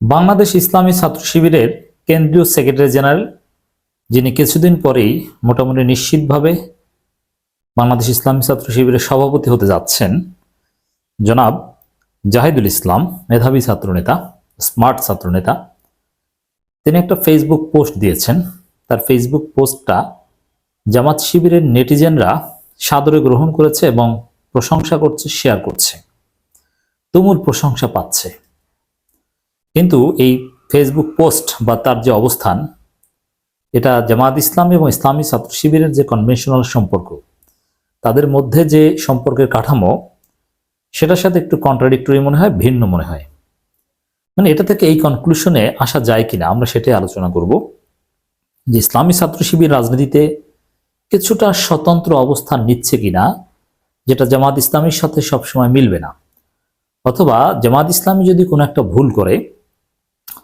বাংলাদেশ ইসলামী ছাত্র শিবিরের কেন্দ্রীয় সেক্রেটারি জেনারেল, যিনি কিছুদিন পরেই মোটামুটি নিশ্চিতভাবে বাংলাদেশ ইসলামী ছাত্র শিবিরের সভাপতি হতে যাচ্ছেন, জনাব জাহিদুল ইসলাম, মেধাবী ছাত্রনেতা, স্মার্ট ছাত্রনেতা। তিনি একটা ফেসবুক পোস্ট দিয়েছেন। তার ফেসবুক পোস্টটা জামাত শিবিরের নেটিজেনরা সাদরে গ্রহণ করেছে এবং প্রশংসা করছে শেয়ার করছে। তুমুল প্রশংসা পাচ্ছে। কিন্তু এই ফেসবুক পোস্ট বা তার যে অবস্থান, এটা জামাত ইসলাম এবং ইসলামী ছাত্র শিবিরের যে কনভেনশনাল সম্পর্ক, তাদের মধ্যে যে সম্পর্কের কাঠামো, সেটার সাথে একটু কন্ট্রাডিক্টরি মনে হয়, ভিন্ন মনে হয়। মানে এটা থেকে এই কনক্লুশনে আসা যায় কিনা, আমরা সেটাই আলোচনা করব। যে ইসলামী ছাত্র শিবির রাজনীতিতে কিছুটা স্বতন্ত্র অবস্থান নিচ্ছে কিনা, যেটা জামাত ইসলামীর সাথে সবসময় মিলবে না। অথবা জামাত ইসলামী যদি কোনো একটা ভুল করে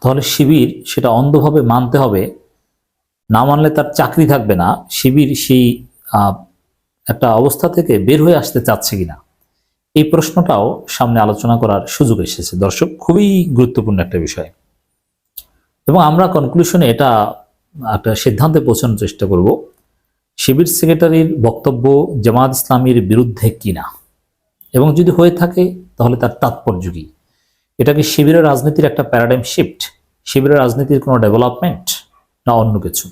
তাহলে শিবির সেটা অন্ধভাবে মানতে হবে। না মানলে তার চাকরি থাকবে না। শিবির সেই একটা অবস্থা থেকে বের হয়ে আসতে চাচ্ছে কিনা? এই প্রশ্নটাও সামনে আলোচনা করার সুযোগ এসেছে। দর্শক, খুবই গুরুত্বপূর্ণ একটা বিষয়। এবং আমরা কনক্লুশনে এটা একটা সিদ্ধান্তে পৌঁছানোর চেষ্টা করব। শিবির সেক্রেটারির বক্তব্য জামাত ইসলামীর বিরুদ্ধে কিনা? এবং যদি হয়ে থাকে, তাহলে তার তাৎপর্য কি? এটা কি শিবিরের রাজনীতির একটা প্যারাডাইম শিফট শিবিরের রাজনীতির কোনো ডেভেলপমেন্ট না অন্য কিছু?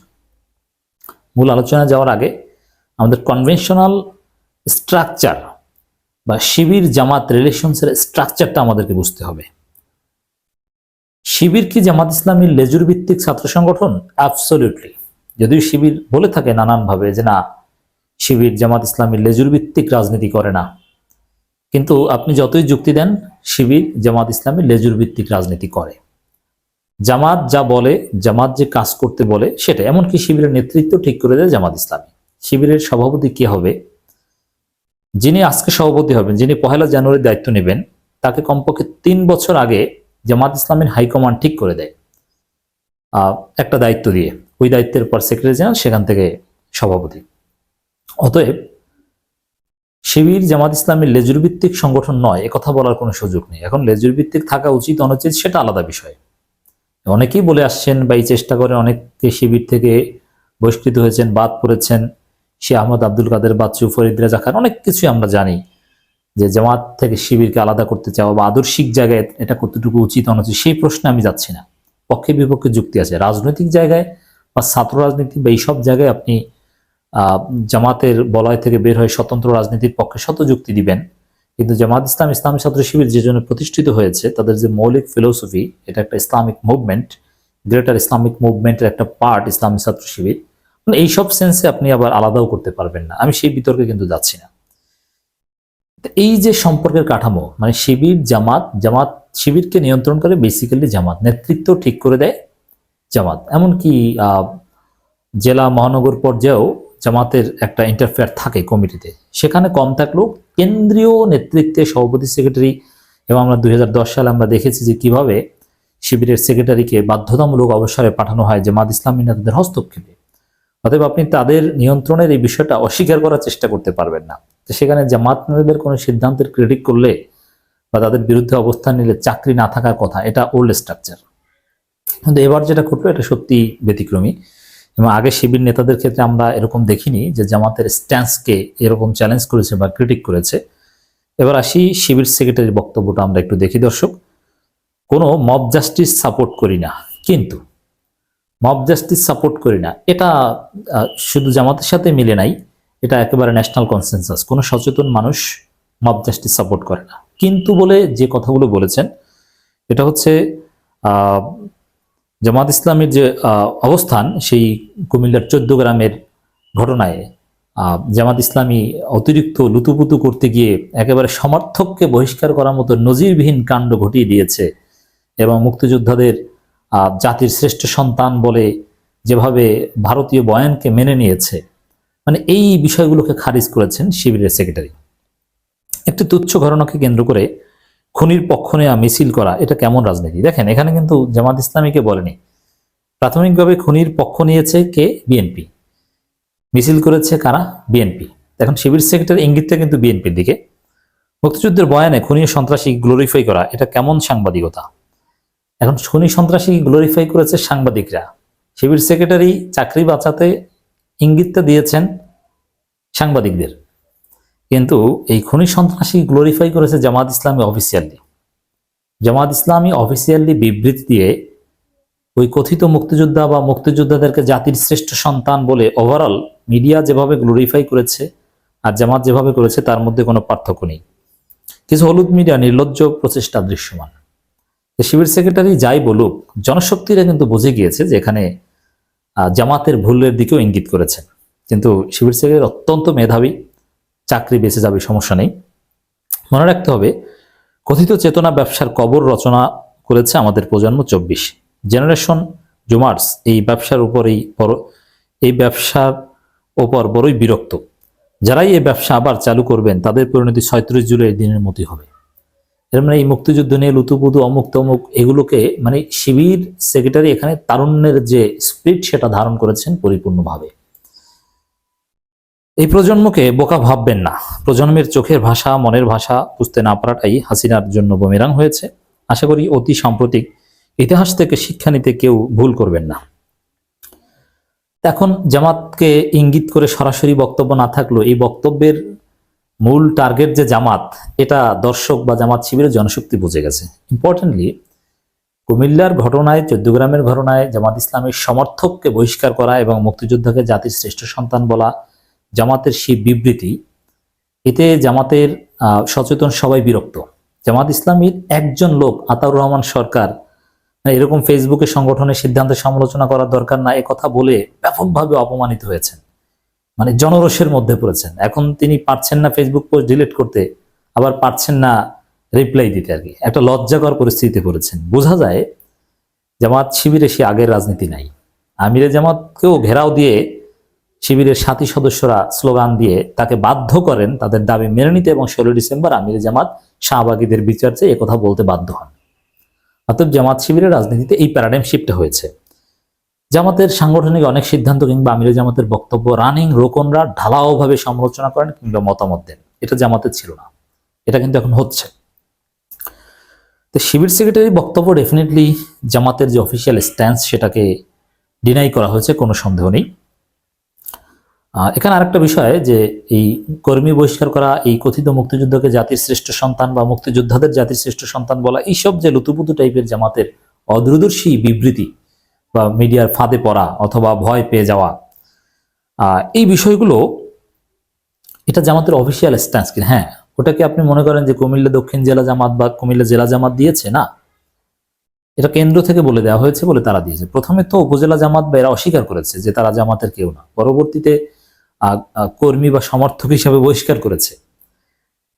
মূল আলোচনা যাওয়ার আগে আমাদের কনভেনশনাল স্ট্রাকচার বা শিবির জামাত রিলেশনসের স্ট্রাকচারটা আমাদেরকে বুঝতে হবে। শিবির কি জামাত ইসলামীর লেজুর ভিত্তিক ছাত্র সংগঠন? অ্যাবসলিউটলি যদিও শিবির বলে থাকে নানানভাবে যে না, শিবির জামাত ইসলামীর লেজুর ভিত্তিক রাজনীতি করে না। কিন্তু আপনি যতই যুক্তি দেন, শিবির জামাত ইসলামী লেজুর ভিত্তিক রাজনীতি করে। জামাত যা বলে, জামাত যে কাজ করতে বলে, সেটা। এমনকি শিবিরের নেতৃত্ব ঠিক করে দেয় জামাত ইসলামী। শিবিরের সভাপতি কে হবে? যিনি আজকে সভাপতি হবেন, যিনি পহেলা জানুয়ারি দায়িত্ব নেবেন, তাকে কমপক্ষে তিন বছর আগে জামাত ইসলামের হাইকমান্ড ঠিক করে দেয়। একটা দায়িত্ব দিয়ে। ওই দায়িত্বের পর সেক্রেটারি জেনারেল, সেখান থেকে সভাপতি। অতএব শিবির জামাত ইসলামের লেজুর ভিত্তিক সংগঠন নয় একথা বলার কোনো সুযোগ নেই। এখন লেজুর ভিত্তিক থাকা উচিত, অনুচিত, সেটা আলাদা বিষয়। অনেকেই বলে আসছেন বা এই চেষ্টা করে অনেকে শিবির থেকে বহিষ্কৃত হয়েছেন, বাদ পড়েছেন। সে আহমদ আব্দুল কাদের বাচ্চু ফরিদ রাজা খান, অনেক কিছুই আমরা জানি যে জামাত থেকে শিবিরকে আলাদা করতে চাওয়া বা আদর্শিক জায়গায় এটা কতটুকু উচিত অনুচিত সেই প্রশ্নে আমি যাচ্ছি না। পক্ষে বিপক্ষে যুক্তি আছে। রাজনৈতিক জায়গায় বা ছাত্র রাজনীতি বা এইসব জায়গায় আপনি জামাতের বলয় থেকে বের হয়ে স্বতন্ত্র রাজনীতির পক্ষে শত যুক্তি দিবেন। কিন্তু জামাত ইসলাম ইসলামী ছাত্র শিবির যে জন্য প্রতিষ্ঠিত হয়েছে, তাদের যে মৌলিক ফিলোসফি এটা একটা ইসলামিক মুভমেন্ট গ্রেটার ইসলামিক মুভমেন্টের একটা পার্ট ইসলামী ছাত্র শিবির। মানে এইসব সেন্সে আপনি আবার আলাদাও করতে পারবেন না। আমি সেই বিতর্কে কিন্তু যাচ্ছি না। এই যে সম্পর্কের কাঠামো মানে শিবির, জামাত জামাত শিবিরকে নিয়ন্ত্রণ করে বেসিক্যালি জামাত, নেতৃত্ব ঠিক করে দেয় জামাত। এমনকি জেলা মহানগর পর্যায়েও জামাতের একটা ইন্টারফেয়ার থাকে কমিটিতে সেখানে কম থাকলেও কেন্দ্রীয় নেতৃত্বে সভাপতি সেক্রেটারি এবং আমরা দুই সালে আমরা দেখেছি যে কীভাবে শিবিরের সেক্রেটারিকে বাধ্যতামূলক অবসরে পাঠানো হয় জামাত ইসলামী নেতাদের হস্তক্ষেপে। অতএব আপনি তাদের নিয়ন্ত্রণের এই বিষয়টা অস্বীকার করার চেষ্টা করতে পারবেন না। তো সেখানে জামাত নেতাদের কোনো সিদ্ধান্তের ক্রেডিট করলে বা তাদের বিরুদ্ধে অবস্থান নিলে চাকরি না থাকার কথা, এটা ওল্ড স্ট্রাকচার কিন্তু এবার যেটা ঘটলো, এটা সত্যি ব্যতিক্রমী। এবং আগে শিবির নেতাদের ক্ষেত্রে আমরা এরকম দেখিনি যে জামাতের স্ট্যান্সকে এরকম চ্যালেঞ্জ করেছে বা ক্রিটিক করেছে। এবার আসি শিবির সেক্রেটারির বক্তব্যটা আমরা একটু দেখি দর্শক। কোনো মব জাস্টিস সাপোর্ট করি না, কিন্তু মব জাস্টিস সাপোর্ট করি না, এটা শুধু জামাতের সাথে মিলে নাই, এটা একেবারে ন্যাশনাল কনসেনসাস। কোনো সচেতন মানুষ মব জাস্টিস সাপোর্ট করে না। কিন্তু বলে যে কথাগুলো বলেছেন, এটা হচ্ছে জামাত ইসলামের যে অবস্থান, সেই কুমিল্লার চোদ্দ গ্রামের ঘটনায় জামাত ইসলামী অতিরিক্ত লুতুপুতু করতে গিয়ে একেবারে সমর্থককে বহিষ্কার করার মতো নজিরবিহীন কাণ্ড ঘটিয়ে দিয়েছে এবং মুক্তিযোদ্ধাদের জাতির শ্রেষ্ঠ সন্তান বলে যেভাবে ভারতীয় বয়ানকে মেনে নিয়েছে মানে এই বিষয়গুলোকে খারিজ করেছেন শিবিরের সেক্রেটারি। একটি তুচ্ছ ঘটনাকে কেন্দ্র করে খুনির পক্ষ নেওয়া মিছিল করা, এটা কেমন রাজনীতি? দেখেন, এখানে কিন্তু জামাত ইসলামীকে বলেনি। প্রাথমিকভাবে খুনির পক্ষ নিয়েছে কে? বিএনপি। মিছিল করেছে কারা? বিএনপি। এখন শিবির সেক্রেটারি ইঙ্গিতটা কিন্তু বিএনপির দিকে। মুক্তিযুদ্ধের বয়ানে খুনি সন্ত্রাসী গ্লোরিফাই করা, এটা কেমন সাংবাদিকতা? এখন শনি সন্ত্রাসী গ্লোরিফাই করেছে সাংবাদিকরা। শিবির সেক্রেটারি চাকরি বাঁচাতে ইঙ্গিতটা দিয়েছেন সাংবাদিকদের। কিন্তু এই খনি সন্ত্রাসী গ্লোরিফাই করেছে জামাত ইসলামী অফিসিয়ালি জামাত ইসলামী অফিসিয়ালি বিবৃতি দিয়ে ওই কথিত মুক্তিযোদ্ধা বা মুক্তিযোদ্ধাদেরকে জাতির শ্রেষ্ঠ সন্তান বলে ওভারঅল মিডিয়া যেভাবে গ্লোরিফাই করেছে আর জামাত যেভাবে করেছে, তার মধ্যে কোনো পার্থক্য নেই। কিছু হলুদ মিডিয়া নির্লজ্জ প্রচেষ্টা দৃশ্যমান। শিবির সেক্রেটারি যাই বলুক, জনশক্তিরা কিন্তু বুঝে গিয়েছে যে এখানে জামাতের ভুলের দিকেও ইঙ্গিত করেছেন। কিন্তু শিবির সেক্রেটারি অত্যন্ত মেধাবী চাকরি বেঁচে যাবে, সমস্যা নেই। মনে রাখতে হবে, কথিত চেতনা ব্যবসার কবর রচনা করেছে আমাদের প্রজন্ম চব্বিশ জেনারেশন জুমার্স এই ব্যবসার উপরেই বড়, এই ব্যবসার ওপর বড়ই বিরক্ত। যারাই এই ব্যবসা আবার চালু করবেন, তাদের পরিণতি ছয়ত্রিশ জুলাই দিনের মতোই হবে। এর মানে এই মুক্তিযুদ্ধ নিয়ে লুতুপুতু অমুক তমুক এগুলোকে মানে শিবির সেক্রেটারি এখানে তারুণ্যের যে স্পিরিট সেটা ধারণ করেছেন পরিপূর্ণভাবে। এই প্রজন্মকে বোকা ভাববেন না। প্রজন্মের চোখের ভাষা, মনের ভাষা বুঝতে না পারাটাই হাসিনার জন্য বমিরাং হয়েছে। আশা করি অতি সাম্প্রতিক ইতিহাস থেকে শিক্ষা নিতে কেউ ভুল করবেন না। এখন জামাতকে ইঙ্গিত করে সরাসরি বক্তব্য না থাকলেও এই বক্তব্যের মূল টার্গেট যে জামাত, এটা দর্শক বা জামাত শিবিরের জনশক্তি বুঝে গেছে। ইম্পর্টেন্টলি কুমিল্লার ঘটনায়, চৌদ্দগ্রামের ঘটনায় জামাত ইসলামের সমর্থককে বহিষ্কার করা এবং মুক্তিযোদ্ধাকে জাতির শ্রেষ্ঠ সন্তান বলা জামাতের সেই বিবৃতি, এতে জামাতের সচেতন সবাই বিরক্ত। জামাত ইসলামীর একজন লোক, আতাউর রহমান সরকার এরকম ফেসবুকে সংগঠনের সিদ্ধান্তের সমালোচনা করার দরকার না কথা বলে ব্যাপকভাবে অপমানিত হয়েছেন। মানে জনরোষের মধ্যে পড়েছেন। এখন তিনি পারছেন না ফেসবুক পোস্ট ডিলিট করতে, আবার পারছেন না রিপ্লাই দিতে আর কি। একটা লজ্জাকর পরিস্থিতিতে পড়েছেন। বোঝা যায়, জামাত শিবিরে সে আগের রাজনীতি নাই। আমিরে জামাতকেও ঘেরাও দিয়ে শিবিরের সাথী সদস্যরা স্লোগান দিয়ে তাকে বাধ্য করেন তাদের দাবি মেনে নিতে এবং ষোলো ডিসেম্বর আমিরে জামাত শাহবাগীদের বিচার চেয়ে একথা বলতে বাধ্য হন। অতএব জামাত শিবিরের রাজনীতিতে এই প্যারাডাইম শিফটটা হয়েছে। জামাতের সাংগঠনিক অনেক সিদ্ধান্ত কিংবা আমিরে জামাতের বক্তব্য রানিং রোকনরা ঢালাওভাবে সমালোচনা করেন কিংবা মতামত দেন। এটা জামাতের ছিল না। এটা কিন্তু এখন হচ্ছে। তো শিবির সেক্রেটারি বক্তব্য ডেফিনেটলি জামাতের যে অফিসিয়াল স্ট্যান্স সেটাকে ডিনাই করা হয়েছে, কোনো সন্দেহ নেই। এখানে আরেকটা বিষয় যে এই কর্মী বহিষ্কার করা, এই কথিত মুক্তিযুদ্ধকে জাতির শ্রেষ্ঠ সন্তান বা মুক্তিযোদ্ধাদের জাতির শ্রেষ্ঠ সন্তান বলা, এইসব যে লুতুপুতু টাইপের জামাতের অদূরদর্শী বিবৃতি বা মিডিয়ার ফাঁদে পড়া অথবা ভয় পেয়ে যাওয়া এই বিষয়গুলো, এটা জামাতের অফিসিয়াল স্ট্যান্স কিনা হ্যাঁ ওটাকে আপনি মনে করেন যে কুমিল্লা দক্ষিণ জেলা জামাত বা কুমিল্লা জেলা জামাত দিয়েছে না? এটা কেন্দ্র থেকে বলে দেওয়া হয়েছে বলে তারা দিয়েছে। প্রথমে তো উপজেলা জামাত বা এরা অস্বীকার করেছে যে তারা জামাতের কেউ না। পরবর্তীতে কর্মী বা সমর্থক হিসাবে বহিষ্কার করেছে।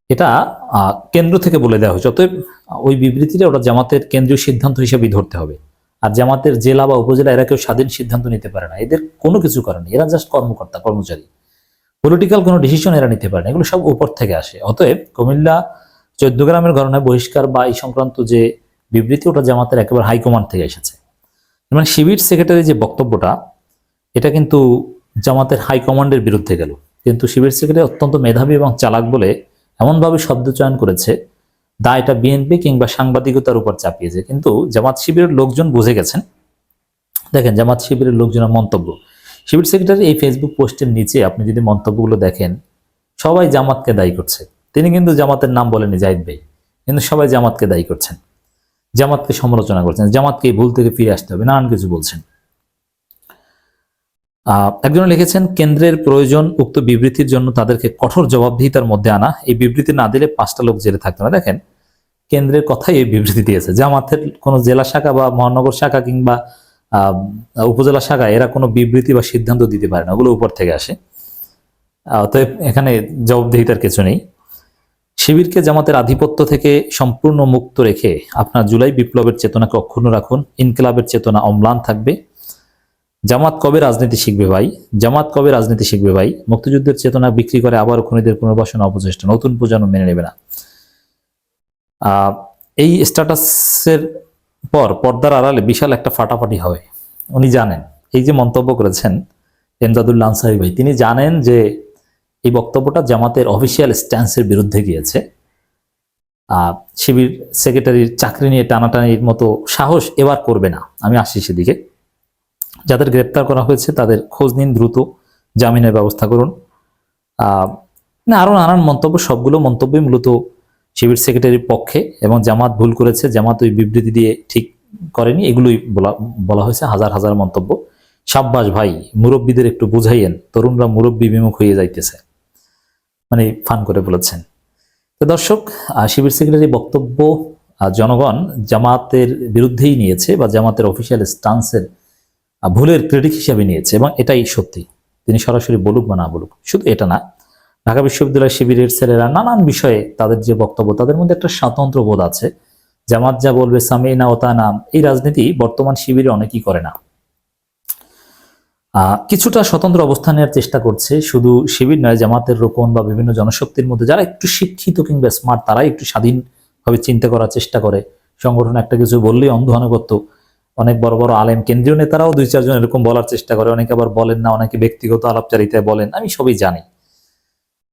এটা কেন্দ্র থেকে বলে দেওয়া হয়েছে। অতএব, ওই বিবৃতিটা ওটা জামাতের কেন্দ্রীয় সিদ্ধান্ত হিসেবেই ধরতে হবে। আর জামাতের জেলা বা উপজেলা এরা কেউ স্বাধীন সিদ্ধান্ত নিতে পারে না। এদের কোনো কিছু করে না এরা জাস্ট কর্মকর্তা, কর্মচারী। পলিটিক্যাল কোনো ডিসিশন এরা নিতে পারে না। এগুলো সব উপর থেকে আসে। অতএব, কুমিল্লা চোদ্দ গ্রামের ঘটনায় বহিষ্কার বা এই সংক্রান্ত যে বিবৃতি, ওটা জামাতের একেবারে হাইকমান্ড থেকে এসেছে। মানে শিবির সেক্রেটারি যে বক্তব্যটা, এটা কিন্তু জামাতের হাইকমান্ডের বিরুদ্ধে গেল। কিন্তু শিবির সেক্রেটারি অত্যন্ত মেধাবী এবং চালাক বলে এমনভাবে শব্দ চয়ন করেছে দা এটা বিএনপি কিংবা সাংবাদিকতার উপর চাপিয়েছে। কিন্তু জামাত শিবিরের লোকজন বুঝে গেছেন। দেখেন, জামাত শিবিরের লোকজনের মন্তব্য। শিবির সেক্রেটারি এই ফেসবুক পোস্টের নিচে আপনি যদি মন্তব্যগুলো দেখেন, সবাই জামাতকে দায়ী করছে। তিনি কিন্তু জামাতের নাম বলেনি জাহিদ ভাই। কিন্তু সবাই জামাতকে দায়ী করছেন। জামাতকে সমালোচনা করছেন। জামাতকে ভুল থেকে ফিরে আসতে হবে। নানান কিছু বলছেন। একজন লিখেছেন, কেন্দ্রের প্রয়োজন উক্ত বিবৃতির জন্য তাদেরকে কঠোর জবাবদিহিতার মধ্যে আনা। এই বিবৃতি না দিলে পাঁচটা লোক জেলে থাকতো না দেখেন, কেন্দ্রের কথাই এই বিবৃতি দিয়েছে। জামাতের কোনো জেলা শাখা বা মহানগর শাখা কিংবা উপজেলা শাখা, এরা কোনো বিবৃতি বা সিদ্ধান্ত দিতে পারে না। ওগুলো উপর থেকে আসে। অতএব এখানে জবাবদিহিতার কিছু নেই। শিবিরকে জামাতের আধিপত্য থেকে সম্পূর্ণ মুক্ত রেখে আপনার জুলাই বিপ্লবের চেতনাকে অক্ষুণ্ণ রাখুন। ইনকিলাবের চেতনা অম্লান থাকবে। জামাত কবে রাজনীতি শিখবে ভাই? জামাত কবে রাজনীতি শিখবে ভাই? মুক্তিযুদ্ধের চেতনা বিক্রি করে আবার খুনিদের পুনর্বাসন অপচেষ্টা, নতুন প্রজন্ম মেনে নেবে না। এই স্ট্যাটাসের পর পর্দার আড়ালে বিশাল একটা ফাটাফাটি হবে উনি জানেন, এই যে মন্তব্য করেছেন এমদাদুল্লা আনসারি ভাই, তিনি জানেন যে এই বক্তব্যটা জামাতের অফিসিয়াল স্ট্যান্সের বিরুদ্ধে গিয়েছে। শিবির সেক্রেটারির চাকরি নিয়ে টানাটানির মতো সাহস এবার করবে না। আমি আসছি সেদিকে। যাদের গ্রেপ্তার করা হয়েছে, তাদের খোঁজ নিন, দ্রুত জামিনের ব্যবস্থা করুন। না, আরও নানান মন্তব্য, সবগুলো মন্তব্যই মূলত শিবির সেক্রেটারির পক্ষে এবং জামাত ভুল করেছে, জামাত ওই বিবৃতি দিয়ে ঠিক করেনি, এগুলোই বলা বলা হয়েছে, হাজার হাজার মন্তব্য। সাব্বাস ভাই, মুরব্বীদের একটু বুঝাইয়েন, তরুণরা মুরব্বী বিমুখ হয়ে যাইতেছে। মানে ফান করে বলেছেন। তো দর্শক শিবির সেক্রেটারি বক্তব্য জনগণ জামাতের বিরুদ্ধেই নিয়েছে বা জামাতের অফিসিয়াল স্টান্সের ভুলের ক্রেডিট হিসাবে নিয়েছে এবং এটাই সত্যি। তিনি সরাসরি বলুক বা না বলুক, শুধু এটা না, ঢাকা বিশ্ববিদ্যালয় শিবিরের ছেলেরা নানান বিষয়ে তাদের যে বক্তব্য, তাদের মধ্যে একটা স্বাতন্ত্র বোধ আছে। জামাত যা বলবে, সামিনা ওতা নাম এই রাজনীতি বর্তমান শিবিরে অনেকেই করে না। কিছুটা স্বতন্ত্র অবস্থান নেওয়ার চেষ্টা করছে, শুধু শিবির নয়, জামাতের রোপণ বা বিভিন্ন জনশক্তির মধ্যে, যারা একটু শিক্ষিত কিংবা স্মার্ট তারাই একটু স্বাধীনভাবে চিন্তা করার চেষ্টা করে। সংগঠন একটা কিছু বললেই অন্ধ আনুগত্য অনেক বড় বড় আলেম কেন্দ্রীয় নেতারাও দুই, চারজন এরকম বলার চেষ্টা করে। অনেকে আবার বলেন না, অনেকে ব্যক্তিগত আলাপচারিতায় বলেন, আমি সবই জানি।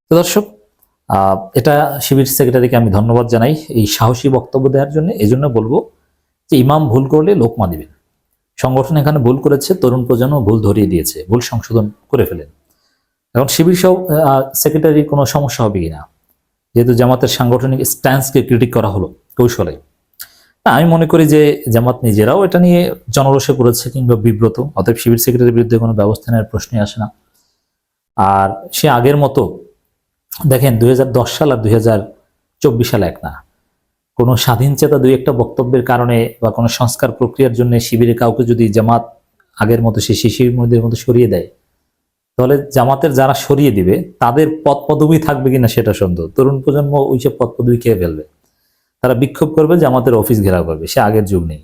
তো দর্শক এটা শিবির সেক্রেটারিকে আমি ধন্যবাদ জানাই এই সাহসী বক্তব্য দেওয়ার জন্য। এই জন্য বলব যে ইমাম ভুল করলে লোকমা দিবেন। সংগঠন এখানে ভুল করেছে, তরুণ প্রজন্ম ভুল ধরিয়ে দিয়েছে, ভুল সংশোধন করে ফেলেন। এখন শিবির সহ সেক্রেটারি কোনো সমস্যা হবে কিনা? যেহেতু জামাতের সাংগঠনিক স্ট্যান্সকে ক্রিটিক করা হলো কৌশলে। আমি মনে করি যে জামাত নিজেরাও এটা নিয়ে জনরসে পড়েছে কিংবা বিব্রত, অতএব শিবির সেক্রেটারির বিরুদ্ধে কোনো ব্যবস্থা নেওয়ার প্রশ্নই আসে না। আর সে আগের মতো, দেখেন দুই হাজার দশ সাল আর দুই সাল এক না। কোনো স্বাধীন চেতা দুই একটা বক্তব্যের কারণে বা কোনো সংস্কার প্রক্রিয়ার জন্য শিবিরে কাউকে যদি জামাত আগের মতো সে শিশির মধ্যে মতো সরিয়ে দেয়, তাহলে জামাতের যারা সরিয়ে দিবে, তাদের পদ পদবি থাকবে কিনা সেটা সন্দেহ। তরুণ প্রজন্ম ওইসব পদ পদবি খেয়ে ফেলবে। তারা বিক্ষোভ করবে, জামাতের অফিস ঘেরাও করবে। সে আগের যুগ নেই।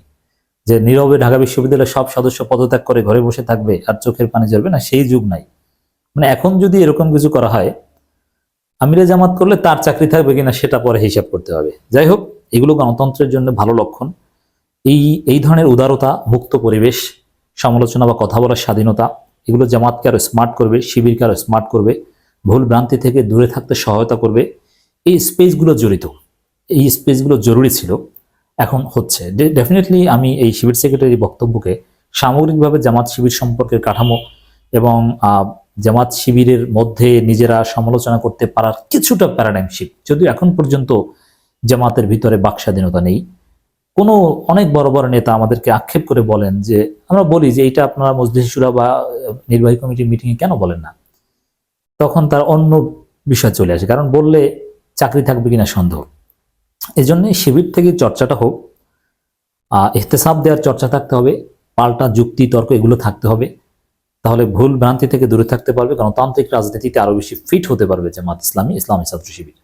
যে নীরবে ঢাকা বিশ্ববিদ্যালয়ের সব সদস্য পদত্যাগ করে ঘরে বসে থাকবে আর চোখের পানি ঝরবে, না, সেই যুগ নাই। মানে এখন যদি এরকম কিছু করা হয়, আমিরে জামাত করলে তার চাকরি থাকবে কিনা সেটা পরে হিসাব করতে হবে। যাই হোক, এগুলো গণতন্ত্রের জন্য ভালো লক্ষণ। এই এই ধরনের উদারতা, মুক্ত পরিবেশ, সমালোচনা বা কথা বলার স্বাধীনতা, এগুলো জামাতকে আরও স্মার্ট করবে, শিবিরকে আরও স্মার্ট করবে, ভুল ভ্রান্তি থেকে দূরে থাকতে সহায়তা করবে। এই স্পেসগুলো জড়িত। এই স্পেসগুলো জরুরি ছিল, এখন হচ্ছে। ডেফিনেটলি আমি এই শিবির সেক্রেটারি বক্তব্যকে সামগ্রিকভাবে জামাত শিবির সম্পর্কের কাঠামো এবং জামাত শিবিরের মধ্যে নিজেরা সমালোচনা করতে পারার কিছুটা প্যারাডাইম শিফট যদিও এখন পর্যন্ত জামাতের ভিতরে বাক স্বাধীনতা নেই। কোনো অনেক বড় বড় নেতা আমাদেরকে আক্ষেপ করে বলেন যে, আমরা বলি যে এটা আপনারা মজলিস শুরা বা, নির্বাহী কমিটির মিটিংয়ে কেন বলেন না? তখন তার অন্য বিষয় চলে আসে, কারণ বললে চাকরি থাকবে কিনা সন্দেহ। এই জন্য শিবির থেকে চর্চাটা হোক ইহতেসাব দেওয়ার চর্চা থাকতে হবে, পাল্টা যুক্তি, তর্ক এগুলো থাকতে হবে। তাহলে ভুল ভ্রান্তি থেকে দূরে থাকতে পারবে, গণতান্ত্রিক রাজনীতিতে আরও বেশি ফিট হতে পারবে জামাত ইসলামী ইসলামী ছাত্র শিবির।